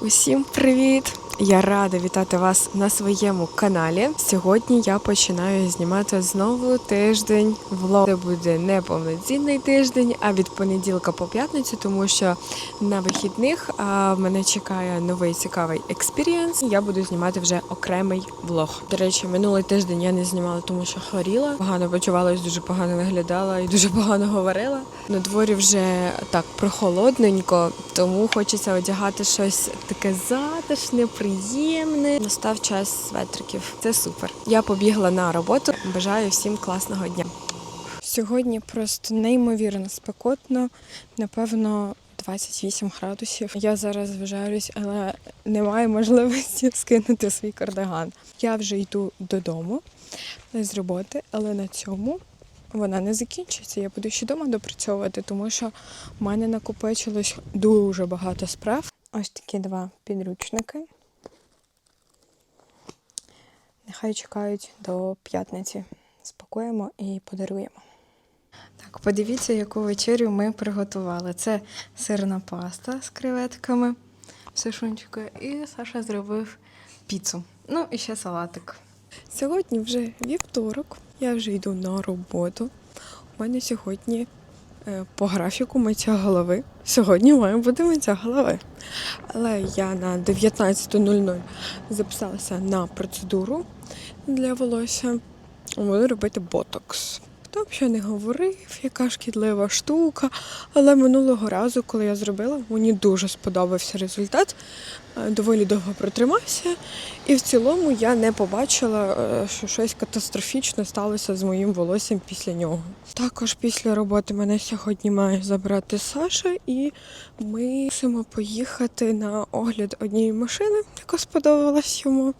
Усім привіт! Я рада вітати вас на своєму каналі. Сьогодні я починаю знімати знову тиждень влог. Це буде не повноцінний тиждень, а від понеділка по п'ятницю, тому що на вихідних а, мене чекає новий цікавий експірієнс. Я буду знімати вже окремий влог. До речі, минулий тиждень я не знімала, тому що хворіла. Погано почувалась, дуже погано виглядала і дуже погано говорила. На дворі вже так прохолодненько, тому хочеться одягати щось таке затишне, приємне. Настав час светриків. Це супер. Я побігла на роботу. Бажаю всім класного дня. Сьогодні просто неймовірно спекотно, напевно. 28 градусів. Я зараз вважаюсь, але немає можливості скинути свій кардиган. Я вже йду додому з роботи, але на цьому вона не закінчиться. Я буду ще вдома допрацьовувати, тому що в мене накопичилось дуже багато справ. Ось такі два підручники. Нехай чекають до п'ятниці. Спакуємо і подаруємо. Так, подивіться, яку вечерю ми приготували. Це сирна паста з креветками в і Саша зробив піцу. Ну і ще салатик. Сьогодні вже вівторок, я вже йду на роботу. У мене сьогодні е, по графіку миття голови. Сьогодні має бути миття голови. Але я на 19.00 записалася на процедуру для волосся. Буду робити ботокс. Хто б ще не говорив, яка шкідлива штука. Але минулого разу, коли я зробила, мені дуже сподобався результат. Е, Доволі довго протримався, і в цілому я не побачила, е, що щось катастрофічне сталося з моїм волоссям після нього. Також після роботи мене сьогодні має забрати Саша, і ми мусимо поїхати на огляд однієї машини, яка сподобалась йому.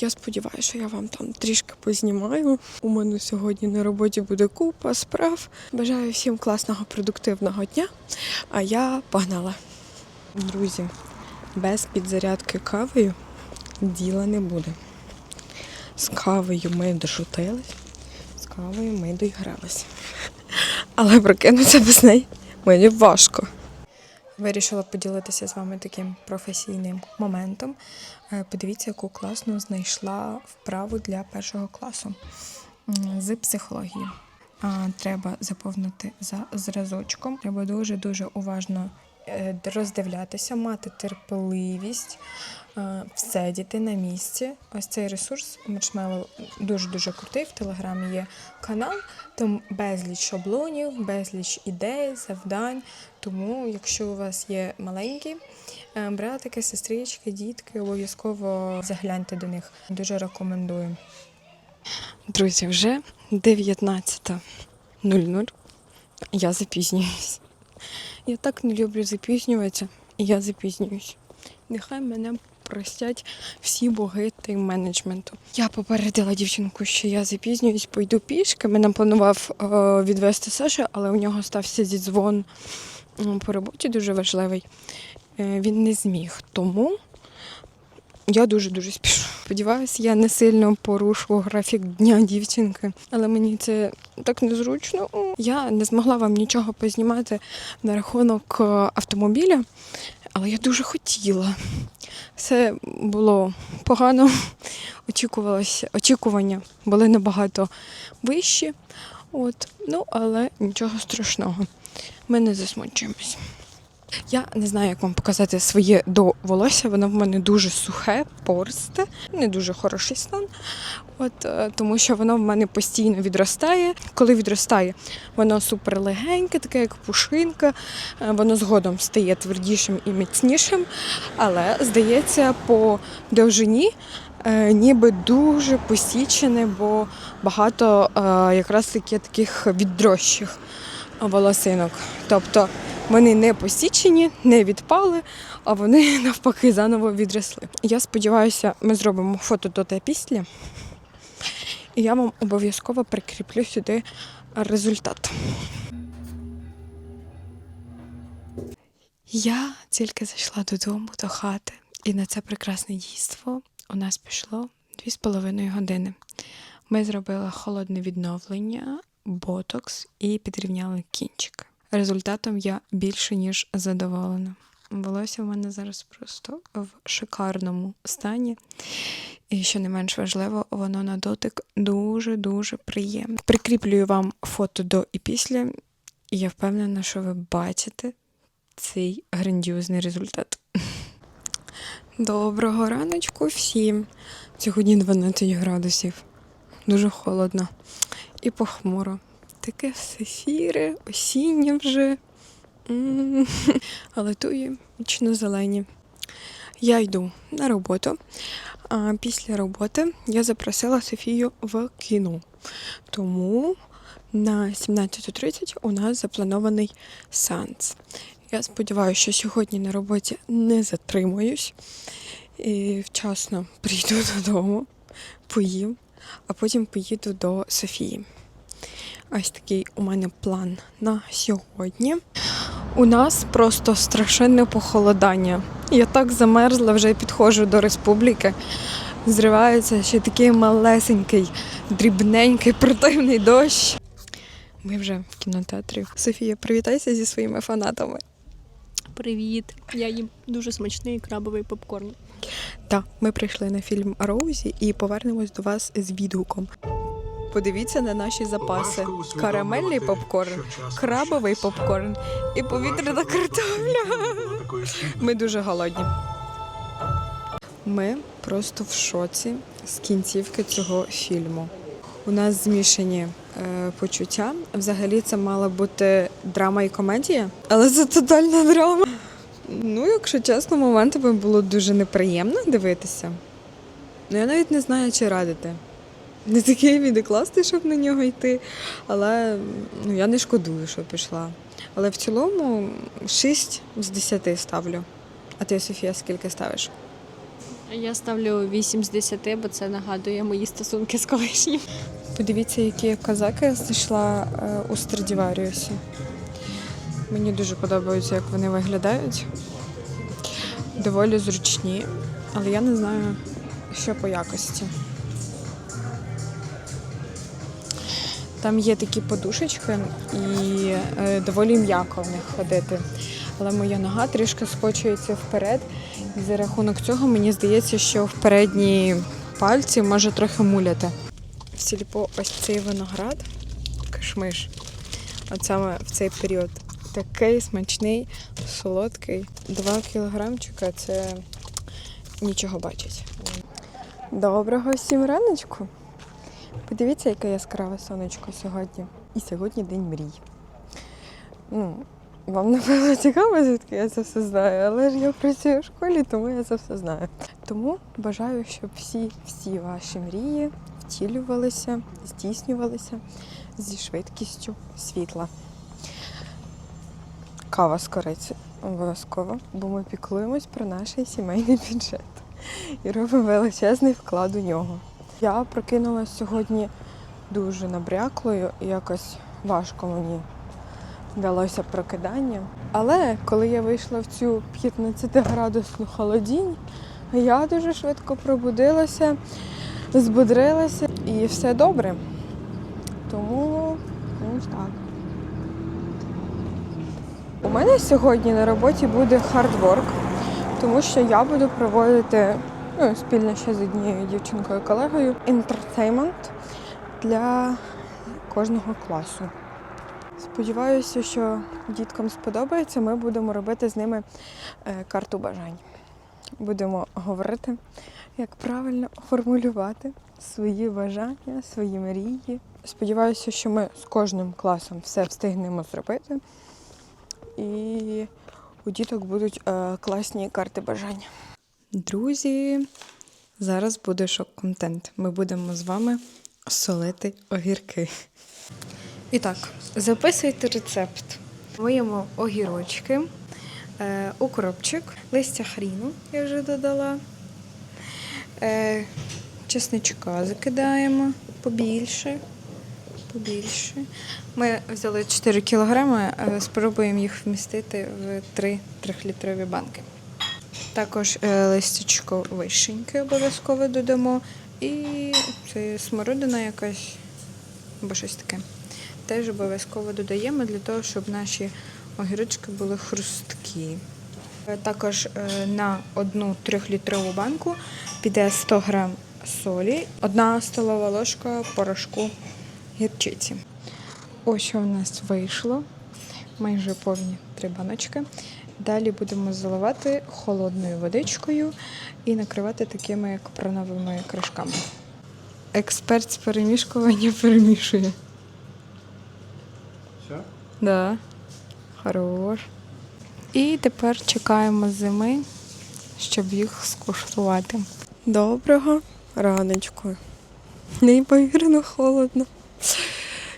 Я сподіваюся, що я вам там трішки познімаю. У мене сьогодні на роботі буде купа справ. Бажаю всім класного, продуктивного дня. А я погнала. Друзі, без підзарядки кавою діла не буде. З кавою ми дошутились, з кавою ми доігралися. Але прокинутися без неї мені важко. Вирішила поділитися з вами таким професійним моментом. Е, Подивіться, яку класну знайшла вправу для першого класу з психології. Треба заповнити за зразочком. Треба дуже-дуже уважно е, роздивлятися, мати терпеливість, е, всидіти на місці. Ось цей ресурс Marshmallow дуже-дуже крутий. В телеграмі є канал, там безліч шаблонів, безліч ідей, завдань. Тому, якщо у вас є маленькі е, братики, сестрички, дітки, обов'язково загляньте до них. Дуже рекомендую. Друзі, вже 19.00. Я запізнююсь. Я так не люблю запізнюватися, і я запізнююсь. Нехай мене простять всі боги тайм-менеджменту. Я попередила дівчинку, що я запізнююсь, пойду пішки. Мене планував е, відвести Саша, але у нього стався зідзвон по роботі дуже важливий. Е, він не зміг. Тому я дуже-дуже спішу. Сподіваюся, я не сильно порушу графік дня дівчинки, але мені це так незручно. Я не змогла вам нічого познімати на рахунок е, автомобіля, але я дуже хотіла. Все було погано. Очікувалося, очікування були набагато вищі. От, ну, але нічого страшного. Ми не засмучуємось. Я не знаю, як вам показати своє до волосся. Воно в мене дуже сухе, пористе, не дуже хороший стан. От, е, тому що воно в мене постійно відростає. Коли відростає, воно супер легеньке, таке як пушинка. Е, Воно згодом стає твердішим і міцнішим, але здається, по довжині е, ніби дуже посічене, бо багато якраз таки таких віддрощих волосинок. Тобто вони не посічені, не відпали, а вони навпаки заново відросли. Я сподіваюся, ми зробимо фото до та після. І я вам обов'язково прикріплю сюди результат. Я тільки зайшла додому до хати, і на це прекрасне дійство у нас пішло дві з половиною години. Ми зробили холодне відновлення, ботокс і підрівняли кінчик. Результатом я більше ніж задоволена. Волосся в мене зараз просто в шикарному стані. І що не менш важливо, воно на дотик дуже-дуже приємне. Прикріплюю вам фото до і після, і я впевнена, що ви бачите цей грандіозний результат. Доброго раночку всім. Сьогодні 12 градусів. Дуже холодно і похмуро. Таке все сіре, осіннє вже. М. Але туї вічно зелені. Я йду на роботу. А після роботи я запросила Софію в кіно. Тому на 17.30 у нас запланований сеанс. Я сподіваюся, що сьогодні на роботі не затримуюсь і вчасно прийду додому, поїм, а потім поїду до Софії. Ось такий у мене план на сьогодні. У нас просто страшенне похолодання. Я так замерзла, вже підходжу до республіки. Зривається ще такий малесенький, дрібненький, противний дощ. Ми вже в кінотеатрі. Софія, привітайся зі своїми фанатами. Привіт! Я їм дуже смачний крабовий попкорн. Так, ми прийшли на фільм Роузі і повернемось до вас з відгуком. Подивіться на наші запаси: карамельний попкорн, крабовий попкорн і повітряна картопля. Ми дуже голодні. Ми просто в шоці з кінцівки цього фільму. У нас змішані е, почуття. Взагалі це мала бути драма і комедія, але це тотальна драма. Ну, якщо чесно, моментами було дуже неприємно дивитися. Ну, я навіть не знаю, чи радити. Не такий відекласти, щоб на нього йти. Але ну, я не шкодую, що пішла. Але в цілому 6 з 10 ставлю. А ти, Софія, скільки ставиш? Я ставлю 8 з 10, бо це нагадує мої стосунки з колишнім. Подивіться, які козаки я знайшла е, у Страдіваріусі. Мені дуже подобається, як вони виглядають. Доволі зручні, але я не знаю, що по якості. Там є такі подушечки і е, доволі м'яко в них ходити. Але моя нога трішки скочується вперед. І за рахунок цього мені здається, що в передні пальці може трохи муляти. В сільпо ось цей виноград, кишмиш. От саме в цей період. Такий смачний, солодкий. Два кілограмчика це нічого бачить. Доброго всім раночку. Подивіться, яке яскраве сонечко сьогодні. І сьогодні день мрій. Ну, вам напевно цікаво, звідки я це все знаю, але ж я працюю в школі, тому я це все знаю. Тому бажаю, щоб всі, всі ваші мрії втілювалися, здійснювалися зі швидкістю світла. Кава з кориці обов'язково, бо ми піклуємось про наш сімейний бюджет і робимо величезний вклад у нього. Я прокинулася сьогодні дуже набряклою і якось важко мені далося прокидання. Але коли я вийшла в цю 15-градусну холодінь, я дуже швидко пробудилася, збудрилася і все добре. Тому ну, так. У мене сьогодні на роботі буде хардворк, тому що я буду проводити ну, спільно ще з однією дівчинкою колегою інтертеймент для кожного класу. Сподіваюся, що діткам сподобається. Ми будемо робити з ними е, карту бажань. Будемо говорити, як правильно формулювати свої бажання, свої мрії. Сподіваюся, що ми з кожним класом все встигнемо зробити. І у діток будуть е, класні карти бажань. Друзі, зараз буде шок-контент. Ми будемо з вами солити огірки. І так, записуйте рецепт. Моємо огірочки, е, укропчик, листя хріну я вже додала. Е, чесничка закидаємо побільше. Побільше. Ми взяли 4 кілограми, е, спробуємо їх вмістити в 3 трьохлітрові банки. Також е, листячко вишеньки обов'язково додамо. І це смородина якась або щось таке. Теж обов'язково додаємо для того, щоб наші огірочки були хрусткі. Е, Також е, на одну трьохлітрову банку піде 100 грам солі, одна столова ложка порошку гірчиці. Ось що в нас вийшло. Майже повні три баночки. Далі будемо заливати холодною водичкою і накривати такими капроновими кришками. Експерт з перемішкування перемішує. Все? Да. Хорош. І тепер чекаємо зими, щоб їх скуштувати. Доброго раночку. Неймовірно холодно.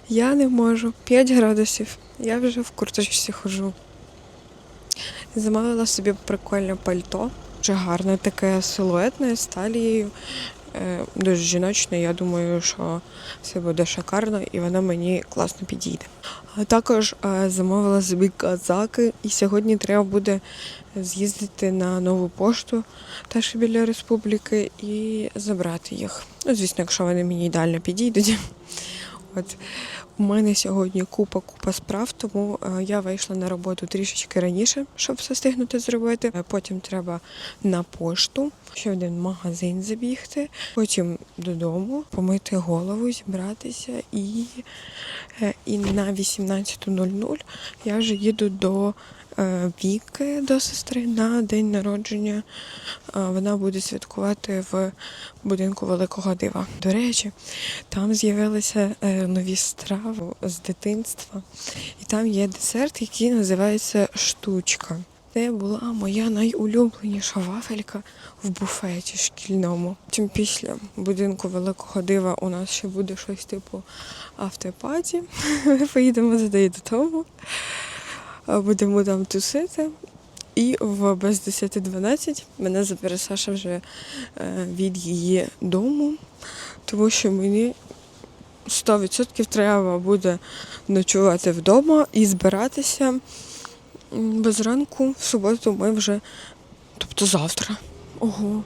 Я не можу. 5 градусів. Я вже в курточці хожу. Замовила собі прикольне пальто. Дуже гарне, таке силуетне з талією. Е, Дуже жіночне. Я думаю, що все буде шикарно і воно мені класно підійде. Також е, замовила собі казаки, і сьогодні треба буде з'їздити на нову пошту, теж біля республіки, і забрати їх. Ну, звісно, якщо вони мені ідеально підійдуть. От у мене сьогодні купа купа справ, тому е, я вийшла на роботу трішечки раніше, щоб все встигнути зробити. Е, Потім треба на пошту, ще один магазин забігти, потім додому, помити голову, зібратися і, і на 18.00 я вже їду до е, Віки, до сестри на день народження. Е, Вона буде святкувати в будинку Великого Дива. До речі, там з'явилися е, нові страви з дитинства, і там є десерт, який називається штучка. Це була моя найулюбленіша вафелька в буфеті шкільному. Потім після будинку Великого Дива у нас ще буде щось типу автопаті. Ми поїдемо нею додому, будемо там тусити. І в без 10-12 мене забере Саша вже е, від її дому, тому що мені 100% треба буде ночувати вдома і збиратися без ранку. В суботу ми вже, тобто завтра. Ого.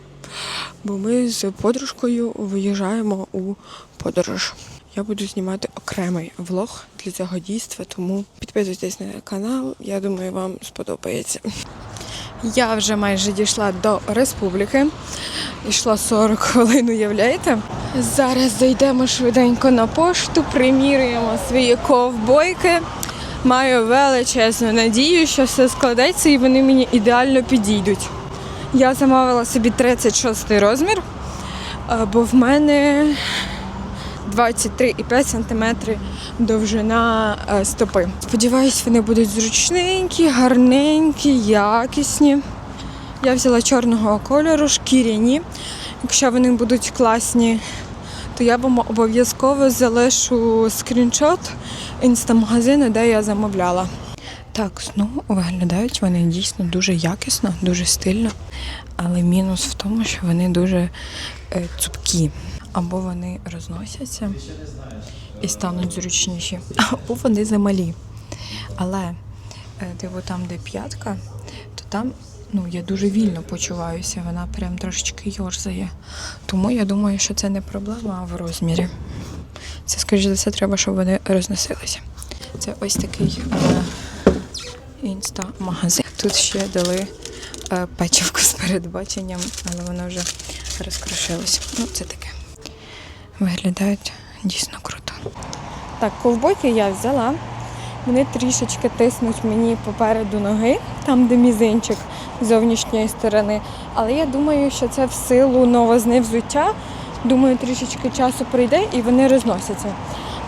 Бо ми з подружкою виїжджаємо у подорож. Я буду знімати окремий влог для цього дійства, тому підписуйтесь на канал. Я думаю, вам сподобається. Я вже майже дійшла до республіки. Йшла 40 хвилин, уявляєте? Зараз зайдемо швиденько на пошту, примірюємо свої ковбойки. Маю величезну надію, що все складеться і вони мені ідеально підійдуть. Я замовила собі 36 розмір, бо в мене 23,5 см довжина е, стопи. Сподіваюсь, вони будуть зручненькі, гарненькі, якісні. Я взяла чорного кольору, шкіряні. Якщо вони будуть класні, то я вам обов'язково залишу скріншот інстамагазину, де я замовляла. Так, ну виглядають вони дійсно дуже якісно, дуже стильно. Але мінус в тому, що вони дуже е, цупкі. Або вони розносяться і стануть зручніші, або вони замалі. Але е, типу там, де п'ятка, то там ну, я дуже вільно почуваюся, вона прям трошечки йорзає. Тому я думаю, що це не проблема а в розмірі. Це, скоріш за все, треба, щоб вони розносилися. Це ось такий е, інста-магазин. Тут ще дали е, печивку з передбаченням, але воно вже розкрошилось. Ну, це таке. Виглядають дійсно круто. Так, ковбойки я взяла. Вони трішечки тиснуть мені попереду ноги, там, де мізинчик зовнішньої сторони. Але я думаю, що це в силу новизни взуття. Думаю, трішечки часу пройде і вони розносяться.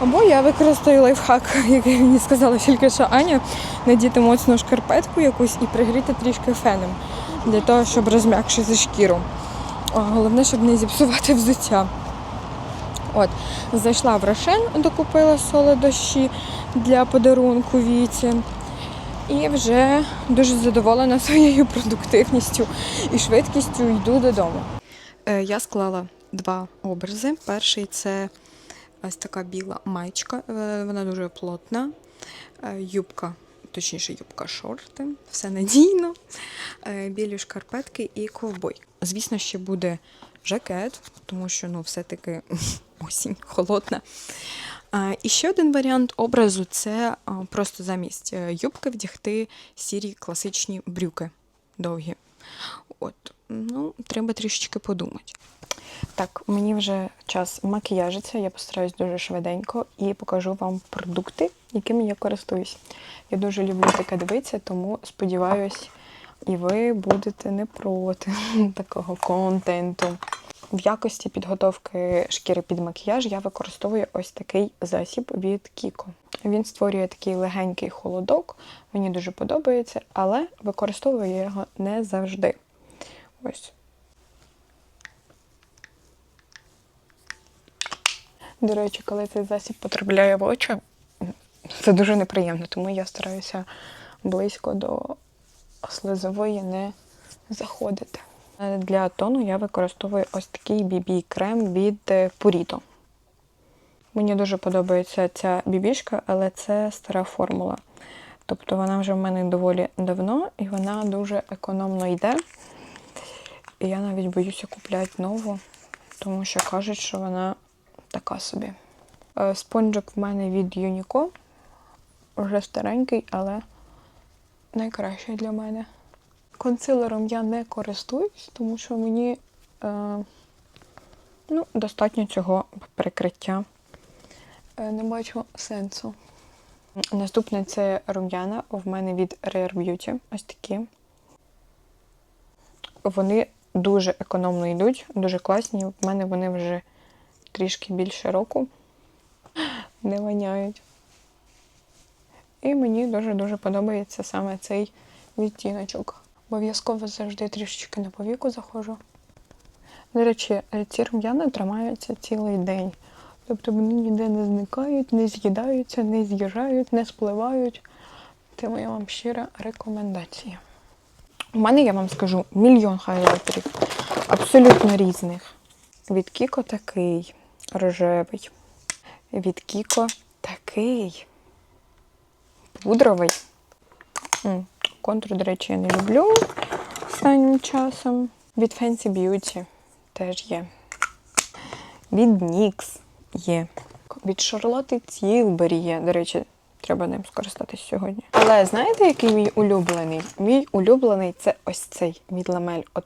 Або я використаю лайфхак, який мені сказала тільки що Аня, надіти моцну шкарпетку якусь і пригріти трішки феном для того, щоб розм'якшити шкіру. Головне, щоб не зіпсувати взуття. От, зайшла в Рошен, докупила солодощі для подарунку віці. І вже дуже задоволена своєю продуктивністю і швидкістю йду додому. Е, Я склала два образи. Перший це ось така біла майчка, е, вона дуже плотна. Е, Юбка, точніше, юбка шорти, все надійно. Білі шкарпетки і ковбой. Звісно, ще буде жакет, тому що ну, все-таки осінь холодна. І ще один варіант образу це просто замість е, юбки вдягти сірі класичні брюки. довгі. От, ну, треба трішечки подумати. Так, мені вже час макіяжиться, я постараюсь дуже швиденько і покажу вам продукти, якими я користуюсь. Я дуже люблю таке дивитися, тому сподіваюсь, і ви будете не проти такого контенту. В якості підготовки шкіри під макіяж я використовую ось такий засіб від Kiko. Він створює такий легенький холодок, мені дуже подобається, але використовую я його не завжди. Ось. До речі, коли цей засіб потрапляє в очі, це дуже неприємно, тому я стараюся близько до слизової не заходити. Е, Для тону я використовую ось такий BB-крем від е, Purito. Мені дуже подобається ця бібішка, але це стара формула. Тобто вона вже в мене доволі давно і вона дуже економно йде. І я навіть боюся купляти нову, тому що кажуть, що вона така собі. Е, Спонжик в мене від Unico. Вже старенький, але найкращий для мене. Консилером я не користуюсь, тому що мені е, ну, достатньо цього прикриття. Е, не бачу сенсу. Наступне це рум'яна в мене від Rare Beauty. Ось такі. Вони дуже економно йдуть, дуже класні. В мене вони вже трішки більше року не воняють. І мені дуже-дуже подобається саме цей відтіночок. Обов'язково завжди трішечки на повіку заходжу. До речі, е, ці рум'яна тримаються цілий день. Тобто вони ніде не зникають, не з'їдаються, не з'їжджають, не спливають. Це моя вам щира рекомендація. У мене, я вам скажу, мільйон хайлайтерів. Абсолютно різних. Від Кіко такий рожевий. Від Кіко такий пудровий. Контур, до речі, я не люблю останнім часом. Від Fancy Beauty теж є. Від NYX є. Від Charlotte Tilbury є. До речі, треба ним скористатись сьогодні. Але знаєте, який мій улюблений? Мій улюблений це ось цей від Ламель. От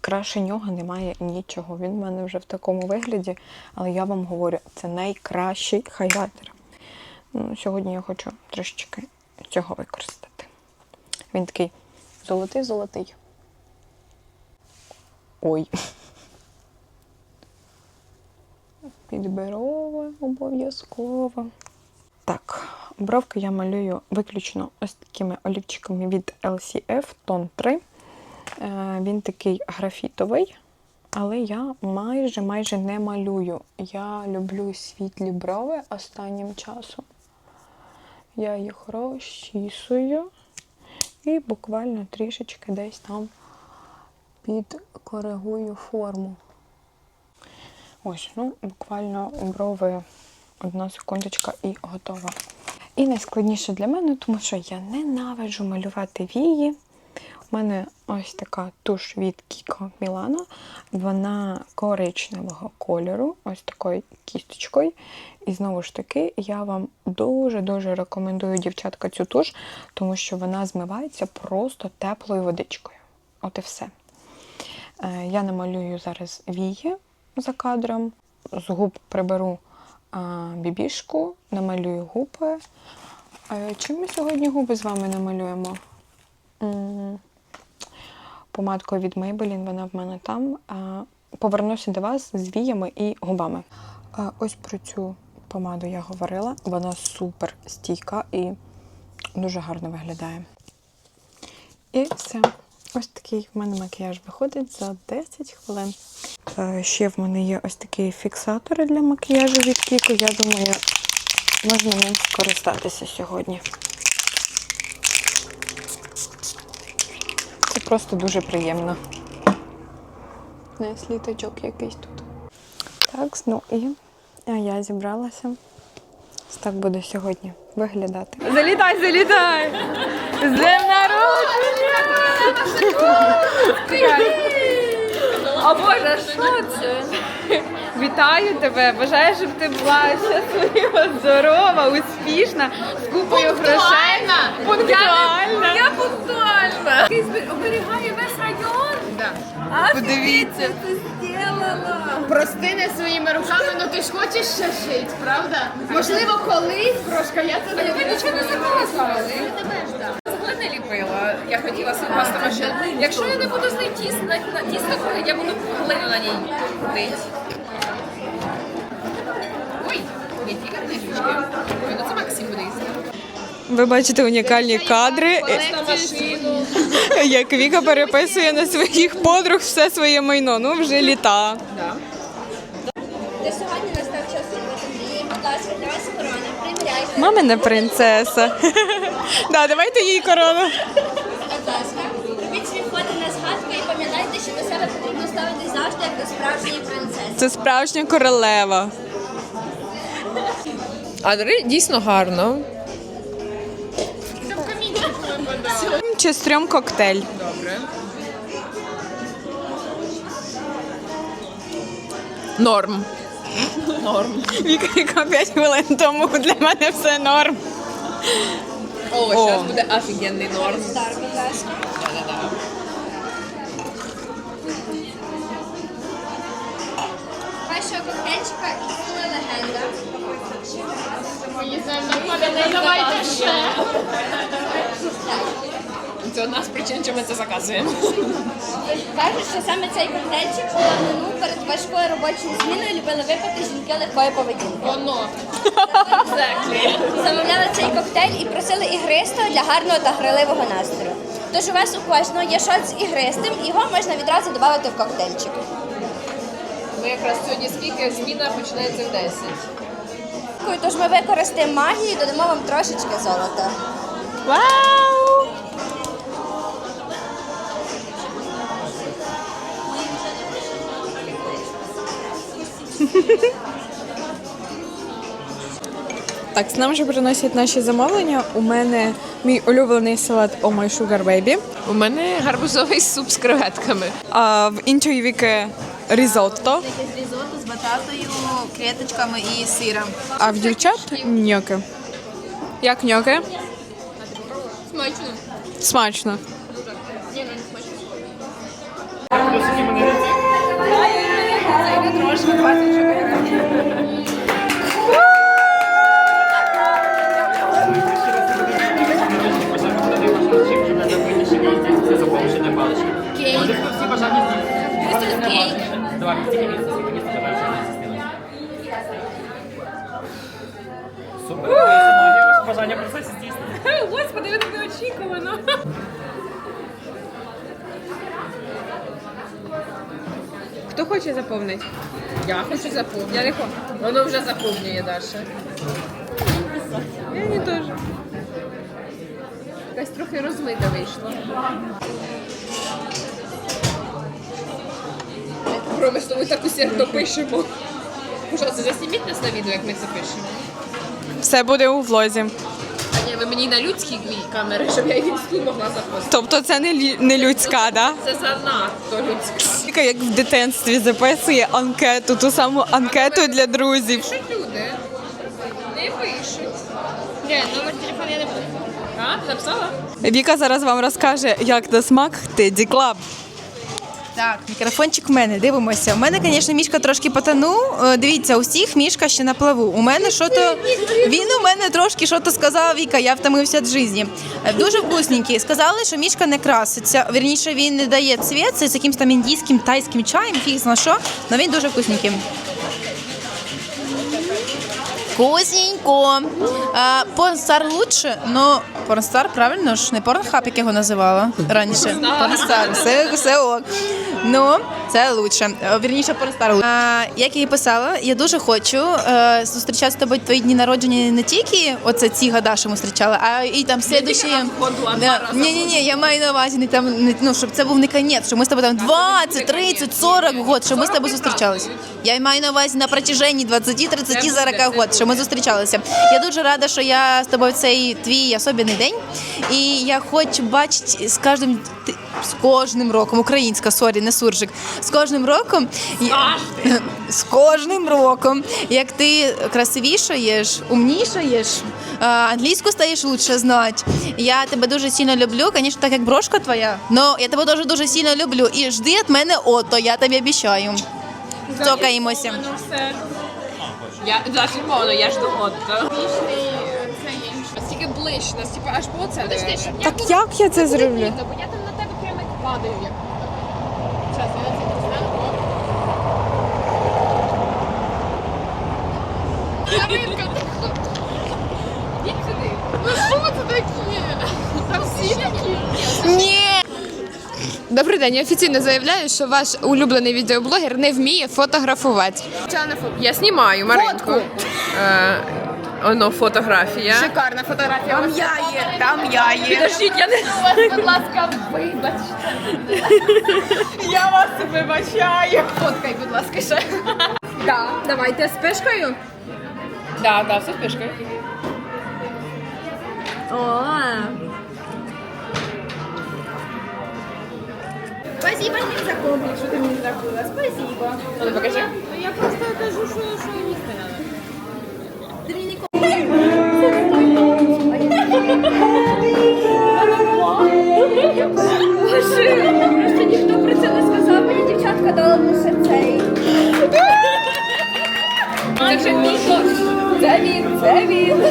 краще нього немає нічого. Він в мене вже в такому вигляді, але я вам говорю, це найкращий хайлайтер. Ну, сьогодні я хочу трошечки цього використати. Він такий золотий-золотий. Ой. Підберова обов'язково. Так, бровки я малюю виключно ось такими олівчиками від LCF тон 3. Е, Він такий графітовий, але я майже майже не малюю. Я люблю світлі брови останнім часом. Я їх розчісую і буквально трішечки десь там підкоригую форму. Ось, ну, буквально брови одна секундочка і готова. І найскладніше для мене, тому що я ненавиджу малювати вії. У мене ось така туш від Kiko Milano. Вона коричневого кольору, ось такою кісточкою. І знову ж таки, я вам дуже-дуже рекомендую, дівчатка, цю туш, тому що вона змивається просто теплою водичкою. От і все. Е, Я намалюю зараз вії за кадром, з губ приберу бібішку, намалюю губи. Чим ми сьогодні губи з вами намалюємо? Помадкою від Maybelline, вона в мене там. Повернуся до вас з віями і губами. Ось про цю помаду я говорила. Вона супер стійка і дуже гарно виглядає. І все. Ось такий в мене макіяж виходить за 10 хвилин. Ще в мене є ось такі фіксатори для макіяжу від Кіко. Я думаю, можна ним скористатися сьогодні. Просто дуже приємно. Не сліточок якийсь тут. Так, ну і а я зібралася. Так буде сьогодні виглядати. Залітай, залітай! З днем народження! О Боже, що це? Вітаю тебе! Бажаю, щоб ти була щаслива, здорова, успішна, з купою грошей. Пунктуальна. Я пунктуальна. Оберігає весь район. Подивіться. Прости не своїми руками, ну ти ж хочеш ще шити, правда? Можливо, колись трошки я це не нічого не заказували. Цегли не ліпила. Я хотіла скласти машину. Якщо я не буду з нею тісно, я буду глину на ній крутити. Ой, не тільки книжечки. Ой, ну це Максим. Ви бачите унікальні кадри, як Віка переписує на своїх подруг все своє майно. Ну вже літа. Сьогодні настав час робити. Будь ласка, для вас корона. Приміряйте, Мамина принцеса. Да, давайте їй корону. будь ласка. Робіть свої фото на згадку і пам'ятайте, що до себе потрібно ставитись завжди як до справжньої принцеси. Це справжня королева. А дійсно гарно. Чи стрьом коктейль. Добре. Норм. Норм. Віка, яка 5 хвилин тому для мене все норм. О, зараз буде офігенний норм. Першого коктейльчика існує легенда. Давайте ще. Це одна з причин, чому ми це заказуємо. Кажуть, що саме цей коктейльчик у давнину перед важкою робочою зміною любили випити жінки легкої поведінки. Воно. Замовляли цей коктейль і просили ігристого для гарного та граливого настрою. Тож у вас у кожного є шот з ігристим, і його можна відразу додати в коктейльчик. Ми якраз сьогодні скільки зміна починається в 10. Тож ми використаємо магію і додамо вам трошечки золота. Вау! Так, нам вже приносять наші замовлення. У мене мій улюблений салат Oh My Sugar Baby. У мене гарбузовий суп з креветками. А в іншої віки різотто, Різотто з бататою, квіточками і сиром. а в дівчат ньоки. Як ньоки? Смачно. Смачно. Супер, ваше бажання в процесі здійснено. Господи, ви не очікувано. Хто хоче заповнити? Я хочу заповнити. Я не хочу. Воно вже заповнює Даша. Я не теж. Якась трохи розмита вийшла. Ми так усердно пишемо. Пожалуйста, засніміть нас на відео, як ми це пишемо. Все буде у влозі. А ні, ви мені на людській камери, щоб я і людську могла запостити. Тобто це не, не людська, да? Це занадто людська. Віка як в дитинстві записує анкету, ту саму анкету для друзів. Пишуть люди. Не пишуть. Ні, номер телефону я не буду. А, написала? Віка зараз вам розкаже, як на смак Теді Клаб. Так, мікрофончик в мене. Дивимося. У мене, звісно, мішка трошки потонув. Е, Дивіться, у всіх мішка ще на плаву. У мене що то він у мене трошки що то сказав Віка, я втомився від житті. Е, Дуже вкусненький. Сказали, що мішка не краситься. Вірніше, він не дає цвіт, це з якимось там індійським тайським чаєм, фіг зна що, але він дуже вкусненький. Вкусненько. А, Порнстар лучше, но Порнстар правильно ж, не Порнхаб, як його називала раніше. Порнстар, все, все ок. Ну, це лучше. Е, Вірніше, Порнстар лучше. А, як я їй писала, я дуже хочу е, зустрічати з тобою твої дні народження не тільки оце ці года, що ми зустрічали, а і там слідущі. Ні, ні, ні, я маю на увазі не там, не, ну, щоб це був не конець, що ми з тобою там 20, 30, 40 год, щоб ми з тобою зустрічалися. Я маю на увазі на протяженні 20, 30, 40 год, що ми зустрічалися. Я дуже рада, що я з тобою в цей твій особливий день. І я хочу бачити з кожним з кожним роком, українська, сорі, не суржик. З кожним роком з кожним роком, як ти красивішаєш, умнішаєш, англійську стаєш лучше знати. Я тебе дуже сильно люблю, звісно, так як брошка твоя, але я тебе дуже дуже сильно люблю. І жди від мене ото, я тобі обіцяю. Цокаємося. Я зафільмовано, я жду отто. Стільки ближче, нас типу аж по це. Так як я це зроблю? Бо я там на тебе прямо як падаю. Як... Зараз, я це. Яринка, ти сюди. Ну що це таке? Там всі такі? Ні. Добрий день, я офіційно заявляю, що ваш улюблений відеоблогер не вміє фотографувати. Я знімаю Маринку. Е, Оно фотографія. Шикарна фотографія. Там я є, там я є. Підождіть, я не Будь ласка, вибачте. Я вас вибачаю. Фоткай, будь ласка, ще. Так, давайте з пешкою. Да, да, все з пішкою. Спасибо не за комплекс, що ти мені зробила. Спасибо. Ну, покажи. Я просто кажу, треба. Боже, просто ніхто про це не сказав, мені дівчатка дала лише цей. Це вже мій. Це він, це він.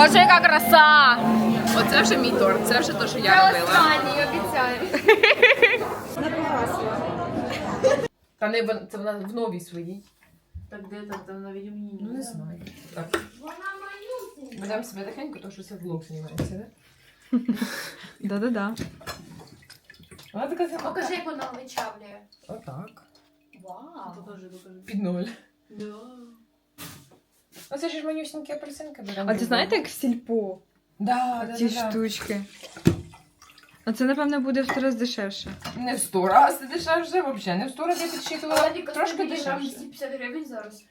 Боже, яка краса! Оце вже мій торт, це вже те, що я робила. Останній, обіцяю. Та не це вона в новій своїй. Так де там, там на відео? Ну не знаю. Так. Ми дам себе тихенько, тому що це влог знімається, да? Да-да-да. Вона така сама. Покажи, як вона вичавлює. Отак. Вау. Під ноль. Оце ж манюсінькі апельсинки беремо. А ти знаєте, як в сільпо? Да, да, Ці да, да. штучки. А це, напевно, буде в сто раз дешевше. Не в сто раз дешевше, взагалі. Не в сто раз я підсчитувала. Трошки дешевше. 250 гривень зараз.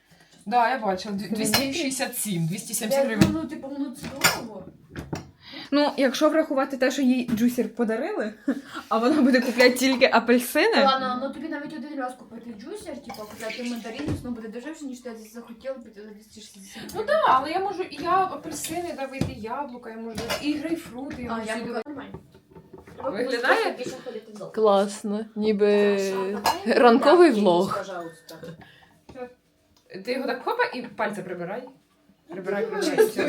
Да, я бачила. Дві- 267, 270 гривень. Ну, типу, ну це дорого. Ну, якщо врахувати те, що їй джусер подарили, а вона буде купляти тільки апельсини. Ладно, ну тобі навіть один раз купити джусер, типу, купляти мандарин, ну буде дешевше, ніж ти захотіла піти за 260 Ну так, але я можу і я апельсини давити, яблука, я можу і грейпфрути, я А, можу нормально. Виглядає? Класно, ніби ранковий влог. Ти його так хопа і пальця прибирай. Прибирай, прибирай. все.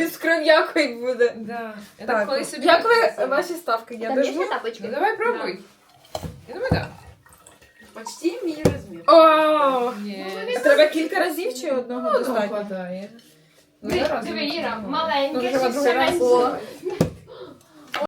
Буде. Да. Я Так, коли собі як ви ваші ставки? Я Там є дожму. ще тапочки? Ну давай пробуй. Я думаю, так. Почти мій розмір. О, Ні. треба кілька разів чи одного Ну, достатньо? хватає. Ну, я разом. Диви, Іра, Ну, маленьке, раз. шереньке.